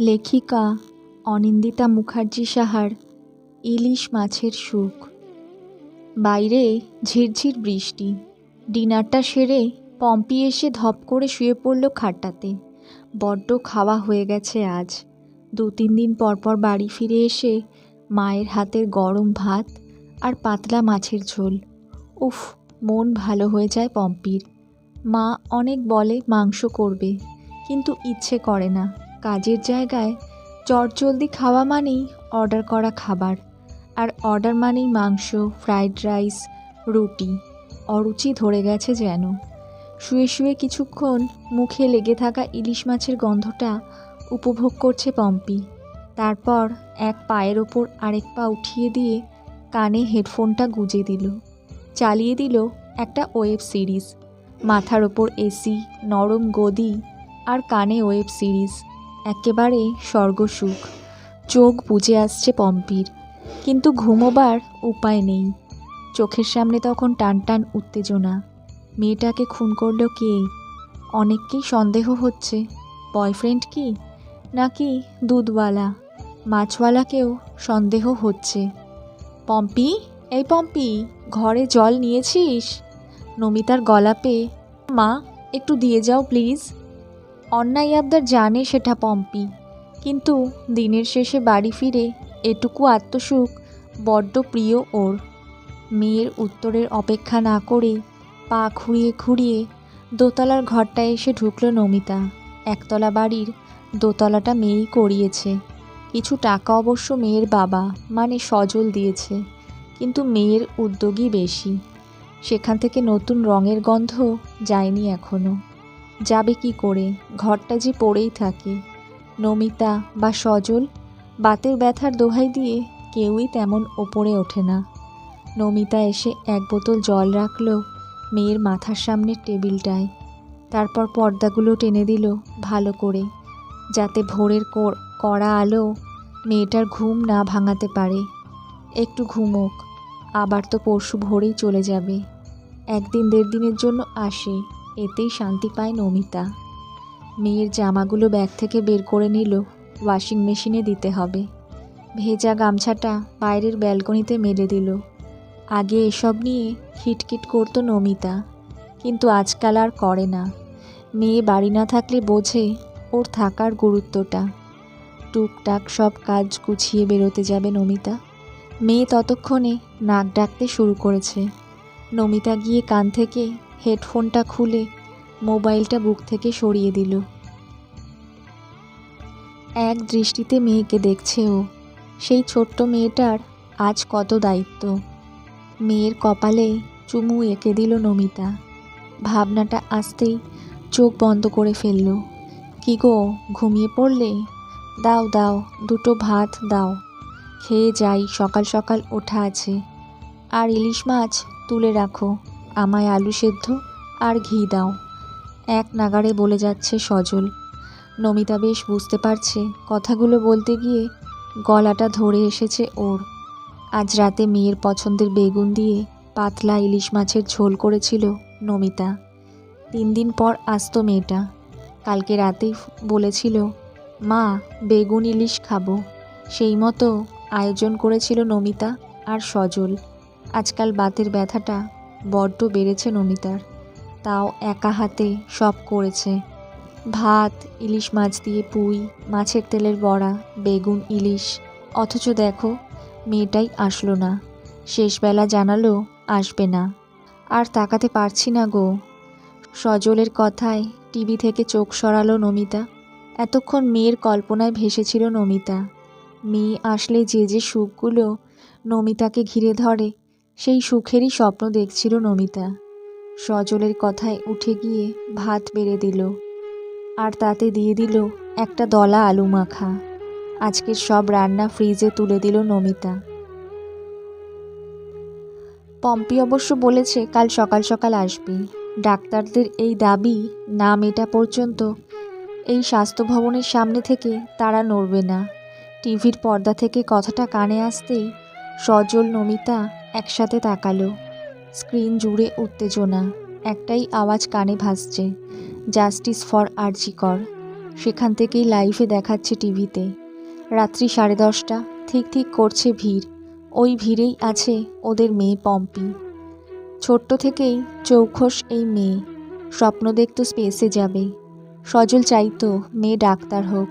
লেখিকা অনিন্দিতা মুখার্জি সাহার ইলিশ মাছের সুখ। বাইরে ঝিরঝির বৃষ্টি। ডিনারটা সেরে পম্পি এসে ধপ করে শুয়ে পড়ল খাটটাতে। বড্ড খাওয়া হয়ে গেছে আজ। দু তিন দিন পর পর বাড়ি ফিরে এসে মায়ের হাতের গরম ভাত আর পাতলা মাছের ঝোল। উফ, মন ভালো হয়ে যায় পম্পির। মা অনেক বলে মাংস করবে, কিন্তু ইচ্ছে করে না। কাজের জায়গায় চটজলদি খাওয়া মানেই অর্ডার করা খাবার। আর অর্ডার মানেই মাংস, ফ্রাইড রাইস, রুটি, অরুচি ধরে গেছে যেন। শুয়ে শুয়ে কিছুক্ষণ মুখে লেগে থাকা ইলিশ মাছের গন্ধটা উপভোগ করছে পম্পি। তারপর এক পায়ের ওপর আরেক পা উঠিয়ে দিয়ে কানে হেডফোনটা গুজে দিল। চালিয়ে দিল একটা ওয়েব সিরিজ। মাথার ওপর এসি, নরম গদি আর কানে ওয়েব সিরিজ। একেবারে স্বর্গসুখ। চোখ বুজে আসছে পম্পির, কিন্তু ঘুমোবার উপায় নেই। চোখের সামনে তখন টান টান উত্তেজনা। মেয়েটাকে খুন করল কে? অনেককেই সন্দেহ হচ্ছে? বয়ফ্রেন্ড কি? নাকি দুধওয়ালা? মাছওয়ালাকেও সন্দেহ হচ্ছে। পম্পি? এই পম্পি, ঘরে জল নিয়েছিস? নমিতার গলা পেয়ে, মা, একটু দিয়ে যাও, প্লিজ। অন্যায় আবদার জানে সেটা পম্পি। কিন্তু দিনের শেষে বাড়ি ফিরে এটুকু আত্মসুখ বড্ড প্রিয় ওর। মেয়ের উত্তরের অপেক্ষা না করে পা খুঁড়িয়ে খুঁড়িয়ে দোতলার ঘরটায় এসে ঢুকলো নমিতা। একতলা বাড়ির দোতলাটা মেয়েই করিয়েছে। কিছু টাকা অবশ্য মেয়ের বাবা মানে সজল দিয়েছে, কিন্তু মেয়ের উদ্যোগই বেশি। সেখান থেকে নতুন রঙের গন্ধ যায়নি এখনও যাবে কি করে? ঘরটা যে পড়েই থাকে। নমিতা বা সজল বাতের ব্যথার দোহাই দিয়ে কেউই তেমন ওপরে ওঠে না। নমিতা এসে এক বোতল জল রাখল মেয়ের মাথার সামনের টেবিলটায়। তারপর পর্দাগুলো টেনে দিল ভালো করে, যাতে ভোরের কড়া আলো মেয়েটার ঘুম না ভাঙাতে পারে। একটু ঘুমোক, আবার তো পরশু ভোরেই চলে যাবে। একদিন দেড় দিনের জন্য আসে। এতেই শান্তি পায় নমিতা। মেয়ের জামাগুলো ব্যাগ থেকে বের করে নিল, ওয়াশিং মেশিনে দিতে হবে। ভেজা গামছাটা বাইরের ব্যালকনিতে মেলে দিল। আগে এসব নিয়ে খিটখিট করতো নমিতা, কিন্তু আজকাল আর করে না। মেয়ে বাড়ি না থাকলে বোঝে ওর থাকার গুরুত্বটা। টুকটাক সব কাজ গুছিয়ে বেরোতে যাবে নমিতা। মেয়ে ততক্ষণে নাক ডাকতে শুরু করেছে। নমিতা গিয়ে কান থেকে হেডফোনটা খুলে মোবাইলটা বুক থেকে সরিয়ে দিল। এক দৃষ্টিতে মেয়েকে দেখছে ও। সেই ছোট্ট মেয়েটার আজ কত দায়িত্ব। মেয়ের কপালে চুমু এঁকে দিল নমিতা। ভাবনাটা আসতেই চোখ বন্ধ করে ফেলল। কি গো, ঘুমিয়ে পড়লে? দাও দাও, দুটো ভাত দাও। খেয়ে যাই, সকাল সকাল ওঠা আছে। আর ইলিশ মাছ তুলে রাখো। আমায় আলু সেদ্ধ আর ঘি দাও। এক নাগাড়ে বলে যাচ্ছে সজল। নমিতা বেশ বুঝতে পারছে কথাগুলো বলতে গিয়ে গলাটা ধরে এসেছে ওর। আজ রাতে মেয়ের পছন্দের বেগুন দিয়ে পাতলা ইলিশ মাছের ঝোল করেছিল নমিতা। তিন দিন পর আসতো মেয়েটা। কালকে রাতেই বলেছিল, মা, বেগুন ইলিশ খাব। সেই মতো আয়োজন করেছিল নমিতা আর সজল। আজকাল বাতের ব্যথাটা বড্ড বেড়েছে নমিতার তাও একা হাতে সব করেছে। ভাত, ইলিশ মাছ দিয়ে পুঁই, মাছের তেলের বড়া, বেগুন, ইলিশ। অথচ দেখো, মেয়েটাই আসলো না। শেষবেলা জানালো, আসবে না। আর তাকাতে পারছি না গো। সজলের কথায় টিভি থেকে চোখ সরালো নমিতা। এতক্ষণ মেয়ের কল্পনায় ভেসেছিল নমিতা। মেয়ে আসলে যে যে সুখগুলো নমিতাকে ঘিরে ধরে সেই সুখেরই স্বপ্ন দেখছিল নমিতা। সজলের কথায় উঠে গিয়ে ভাত বেড়ে দিল। আর তাতে দিয়ে দিল একটা দলা আলু মাখা। আজকের সব রান্না ফ্রিজে তুলে দিল নমিতা। পম্পি অবশ্য বলেছে, কাল সকাল সকাল আসবে। ডাক্তারদের এই দাবি না মেটা পর্যন্ত এই স্বাস্থ্য ভবনের সামনে থেকে তারা নড়বে না। টিভির পর্দা থেকে কথাটা কানে আসতেই সজল, নমিতা একসাথে তাকালো। স্ক্রিন জুড়ে উত্তেজনা, একটাই আওয়াজ কানে ভাসছে, জাস্টিস ফর আরজিকর। সেখান থেকেই লাইভে দেখাচ্ছে টিভিতে। রাত্রি সাড়ে দশটা, ঠিক ঠিক করছে ভিড়। ওই ভিড়েই আছে ওদের মেয়ে পম্পি। ছোট্ট থেকেই চৌখস এই মেয়ে। স্বপ্ন দেখতো স্পেসে যাবে। সজল চাইতো মেয়ে ডাক্তার হোক।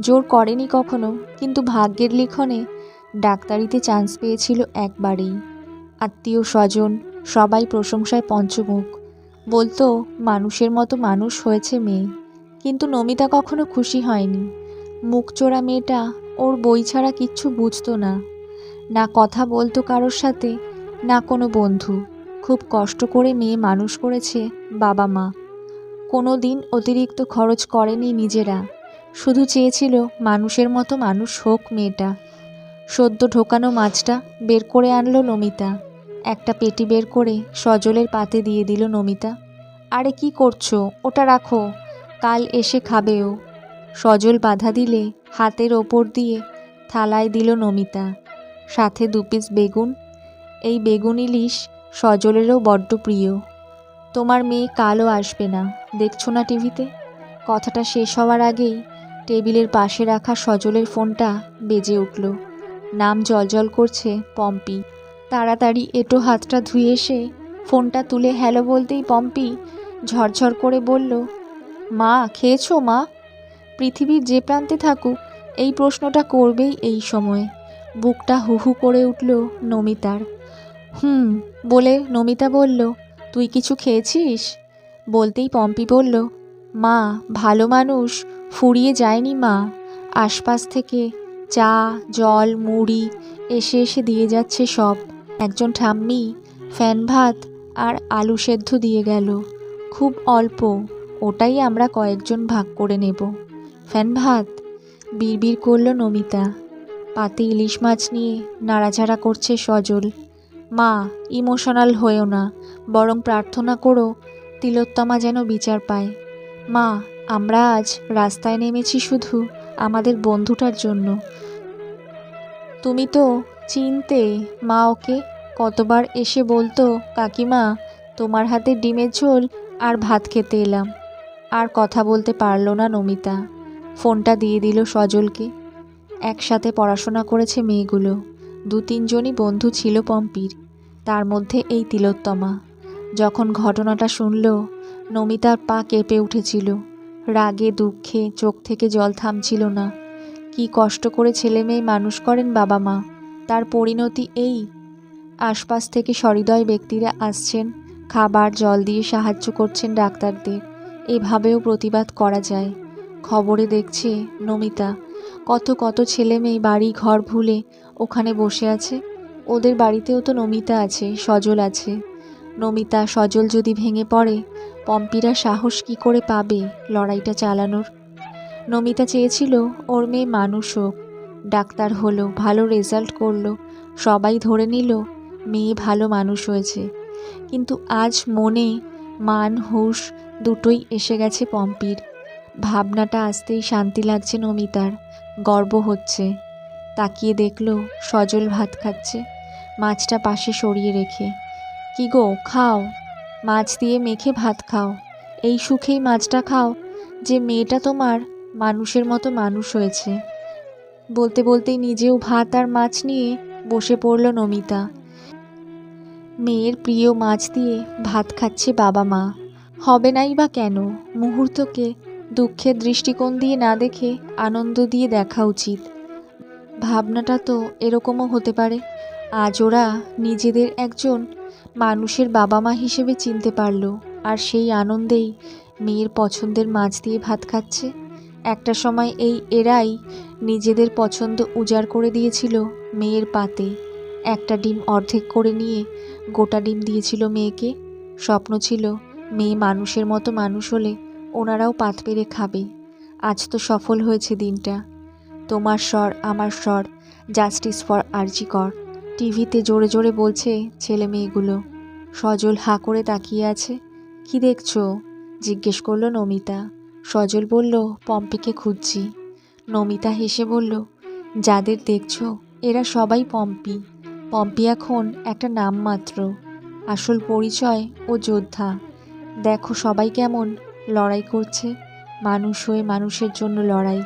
জোর করেনি কখনো, কিন্তু ভাগ্যের লিখনে ডাক্তারিতে চান্স পেয়েছিল একবারেই। আত্মীয় স্বজন, সবাই প্রশংসায় পঞ্চমুখ। বলতো, মানুষের মতো মানুষ হয়েছে মেয়ে। কিন্তু নমিতা কখনো খুশি হয়নি। মুখচোরা মেয়েটা ওর বই ছাড়া কিচ্ছু বুঝতো না। না কথা বলতো কারোর সাথে, না কোনো বন্ধু। খুব কষ্ট করে মেয়ে মানুষ করেছে বাবা মা। কোনো দিন অতিরিক্ত খরচ করেনি নিজেরা। শুধু চেয়েছিল মানুষের মতো মানুষ হোক মেয়েটা। সদ্য ঢোকানো মাছটা বের করে আনলো নমিতা। একটা পেটি বের করে সজলের পাতে দিয়ে দিল নমিতা। আরে কি করছ? ওটা রাখো। কাল এসে খাবেও। সজল বাধা দিলে হাতের ওপর দিয়ে থালায় দিল নমিতা। সাথে দু পিস বেগুন। এই বেগুন ইলিশ সজলেরও বড্ড প্রিয়। তোমার মেয়ে কালও আসবে না। দেখছ না টিভিতে? কথাটা শেষ হওয়ার আগেই টেবিলের পাশে রাখা সজলের ফোনটা বেজে উঠল। নাম জলজল করছে পম্পি। তাড়াতাড়ি এটো হাতটা ধুয়ে এসে ফোনটা তুলে হ্যালো বলতেই পম্পি ঝরঝর করে বলল, মা, খেয়েছো মা? পৃথিবীর যে প্রান্তে থাকুক, এই প্রশ্নটা করবেই এই সময়। বুকটা হুহু করে উঠল নমিতার। হুম, বলে নমিতা বলল, তুই কিছু খেয়েছিস? বলতেই পম্পি বলল, মা, ভালো মানুষ, ফুরিয়ে যায়নি মা। আশপাশ থেকে চা, জল, মুড়ি এসে এসে দিয়ে যাচ্ছে সব। একজন ঠাম্মি ফ্যান ভাত আর আলু সেদ্ধ দিয়ে গেল। খুব অল্প, ওটাই আমরা কয়েকজন ভাগ করে নেব। ফ্যান ভাত, বিড়বিড় করল নমিতা। পাতে ইলিশ মাছ নিয়ে নাড়াচাড়া করছে সজল। মা, ইমোশনাল হয়েও না, বরং প্রার্থনা করো তিলোত্তমা যেন বিচার পায়। মা, আমরা আজ রাস্তায় নেমেছি শুধু আমাদের বন্ধুটার জন্য। তুমি তো চিনতে মা ওকে কতবার এসে বলতো, কাকিমা, তোমার হাতে ডিমের ঝোল আর ভাত খেতে এলাম। আর কথা বলতে পারল না নমিতা। ফোনটা দিয়ে দিল সজলকে। একসাথে পড়াশোনা করেছে মেয়েগুলো। দু তিনজনই বন্ধু ছিল পম্পির। তার মধ্যে এই তিলোত্তমা। যখন ঘটনাটা শুনল নমিতার পা কেঁপে উঠেছিল। রাগে, দুঃখে চোখ থেকে জল থামছিল না। কি কষ্ট করে ছেলে মেয়ে মানুষ করেন বাবা মা। তার পরিণতি এই। আশপাশ থেকে সহৃদয় ব্যক্তিরা আসছেন, খাবার, জল দিয়ে সাহায্য করছেন ডাক্তারদের। এভাবেও প্রতিবাদ করা যায়। খবরে দেখছে নমিতা, কত কত ছেলে মেয়ে বাড়ি ঘর ভুলে ওখানে বসে আছে। ওদের বাড়িতেও তো নমিতা আছে, সজল আছে। নমিতা, সজল যদি ভেঙে পড়ে, পম্পিরা সাহস কি করে পাবে লড়াইটা চালানোর? নমিতা চেয়েছিল ওর মেয়ে মানুষ হোক ডাক্তার হলো, ভালো রেজাল্ট করল, সবাই ধরে নিল, মেয়ে ভালো মানুষ হয়েছে। কিন্তু আজ মনে, মান, হুঁশ দুটোই এসে গেছে পম্পির। ভাবনাটা আসতেই শান্তি লাগছে নমিতার, গর্ব হচ্ছে। তাকিয়ে দেখল, সজল ভাত খাচ্ছে, মাছটা পাশে সরিয়ে রেখে। কি গো, খাও, মাছ দিয়ে মেখে ভাত খাও, এই সুখেই মাছটা খাও, যে মেয়েটা তোমার মানুষের মতো মানুষ হয়েছে। বলতে বলতেই নিজেও ভাত আর মাছ নিয়ে বসে পড়ল নমিতা। মেয়ের প্রিয় মাছ দিয়ে ভাত খাচ্ছে বাবা মা। হবে নাই বা কেন, মুহূর্তকে দুঃখের দৃষ্টিকোণ দিয়ে না দেখে আনন্দ দিয়ে দেখা উচিত। ভাবনাটা তো এরকমও হতে পারে, আজ ওরা নিজেদের একজন মানুষের বাবা মা হিসেবে চিনতে পারল, আর সেই আনন্দেই মেয়ের পছন্দের মাছ দিয়ে ভাত খাচ্ছে। একটা সময় এই এরাই নিজেদের পছন্দ উজাড় করে দিয়েছিল মেয়ের পাতে। একটা ডিম অর্ধেক করে নিয়ে গোটা ডিম দিয়েছিল মেয়েকে। স্বপ্ন ছিল মেয়ে মানুষের মতো মানুষ হলে ওনারাও পাত পেরে খাবে। আজ তো সফল হয়েছে দিনটা। তোমার স্বর আমার স্বর, জাস্টিস ফর আরজি কর। টিভিতে জোরে জোরে বলছে ছেলে মেয়েগুলো। সজল হাঁ করে তাকিয়ে আছে। কি দেখছ? জিজ্ঞেস করল নমিতা। সজল বলল, পম্পিকে খুঁজছি। নমিতা হেসে বলল, যাদের দেখছ, এরা সবাই পম্পি। পম্পি এখন একটা নাম মাত্র। আসল পরিচয় ও যোদ্ধা। দেখো সবাই কেমন, লড়াই করছে। মানুষ হয়ে মানুষের জন্য লড়াই,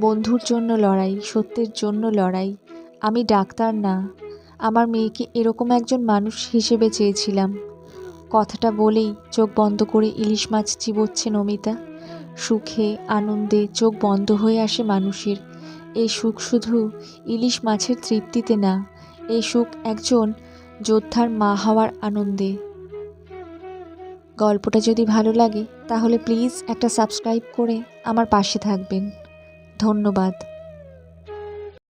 বন্ধুর জন্য লড়াই, সত্যের জন্য লড়াই। আমি ডাক্তার না। আমার মেয়েকে এরকম একজন মানুষ হিসেবে চেয়েছিলাম। কথাটা বলেই চোখ বন্ধ করে ইলিশ মাছ চিবোচ্ছে নমিতা। সুখে, আনন্দে চোখ বন্ধ হয়ে আসে মানুষের। এই সুখ শুধু ইলিশ মাছের তৃপ্তিতে না, এই সুখ একজন যোদ্ধার মা হওয়ার আনন্দে। গল্পটা যদি ভালো লাগে, তাহলে প্লিজ একটা সাবস্ক্রাইব করে আমার পাশে থাকবেন। ধন্যবাদ।